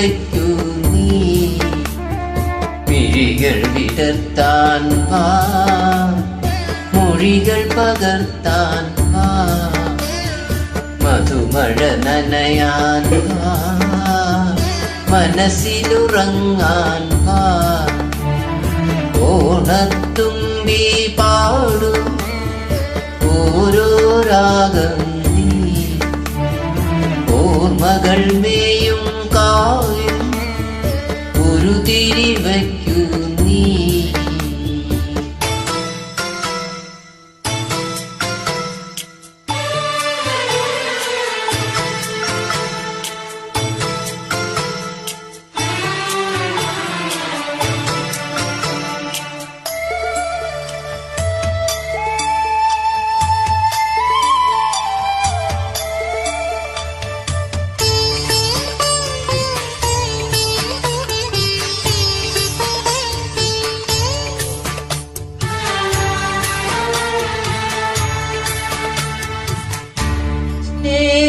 തിരി വയ്ക്കൂ നീ മിഴികൾ വിടർത്താൻ വാ മൊഴികൾ പകർത്താൻ വാ മധുമഴ നനയാൻ വാ മനസ്സിലുറങ്ങാൻ വാ ഓണത്തുമ്പി പാടു ഓരോ രാഗം നീ ഓർമ്മകൾ മേയും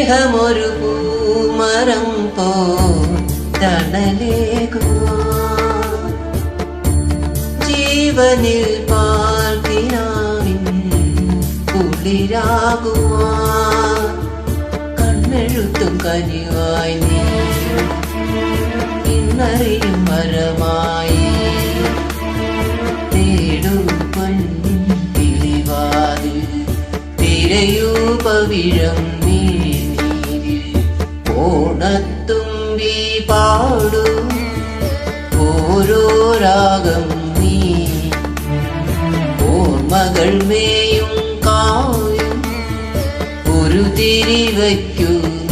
സ്നേഹമൊരു പൂമരം പോ ജീവനിൽ പാർക്കിനാവിൻ കുളിരാകുവാ. കണ്ണെഴുത്തും കനിവായി നീ ഇന്നറിയും മരമായി തേടും പൊന്നിൻ തിളിവാതിൽ തിരയൂ പവിഴം നീരിൽ ഓണത്തുമ്പി പാടും. ഓരോ രാഗം നീ. ഓർമ്മകൾ മേയും കായും. ഒരു തിരി വയ്ക്കൂ.